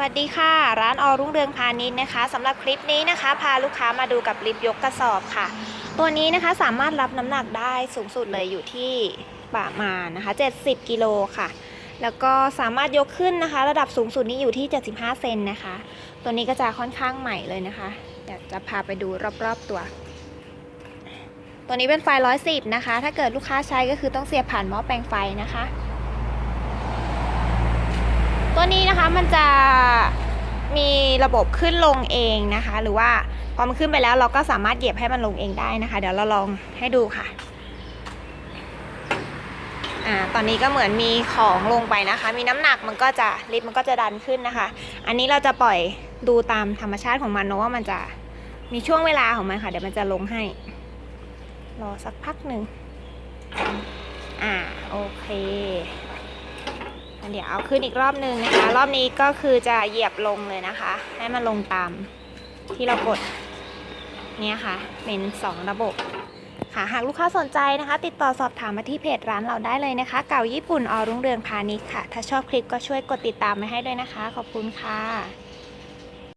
วัสดีค่ะ ร้านออรุ่งเรืองพาณิชย์นะคะสำหรับคลิปนี้นะคะ พาลูกค้ามาดูกับลิฟต์ยกกระสอบค่ะ ตัวนี้นะคะสามารถรับน้ำหนักได้สูงสุดเลยอยู่ที่ประมาณนะคะ 70 กิโลค่ะ แล้วก็สามารถยกขึ้นนะคะ ระดับสูงสุดนี้อยู่ที่ 75 เซนนะคะ ตัวนี้ก็จะค่อนข้างใหม่เลยนะคะเดี๋ยวจะพาไปดูรอบๆตัว ตัวนี้เป็นไฟ 110 นะคะ ถ้าเกิดลูกค้าใช้ก็คือต้องเสียบผ่านหม้อแปลงไฟนะคะ ตัวนี้นะคะมันจะมีระบบขึ้นลงเองนะคะ หรือว่าพอมันขึ้นไปแล้วเราก็สามารถเหยียบให้มันลงเองได้นะคะ เดี๋ยวเราลองให้ดูค่ะอ่าตอนนี้ก็เหมือนมีของลงไปนะคะ มีน้ำหนักมันก็จะลิฟต์มันก็จะดันขึ้นนะคะ อันนี้เราจะปล่อยดูตามธรรมชาติของมันเนอะว่ามันจะมีช่วงเวลาของมันค่ะเดี๋ยวมันจะลงให้ รอสักพักหนึ่งอ่าโอเค เดี๋ยวเอาขึ้นอีกรอบหนึ่งนะคะ รอบนี้ก็คือจะเหยียบลงเลยนะคะ ให้มันลงตามที่เรากดเนี่ยค่ะ เป็น2ระบบค่ะหากลูกค้าสนใจนะคะ ติดต่อสอบถามมาที่เพจร้านเราได้เลยนะคะ เก่าญี่ปุ่นอรุ่งเรืองพาณิชย์ค่ะ ถ้าชอบคลิปก็ช่วยกดติดตามมาให้ด้วยนะคะ ขอบคุณค่ะ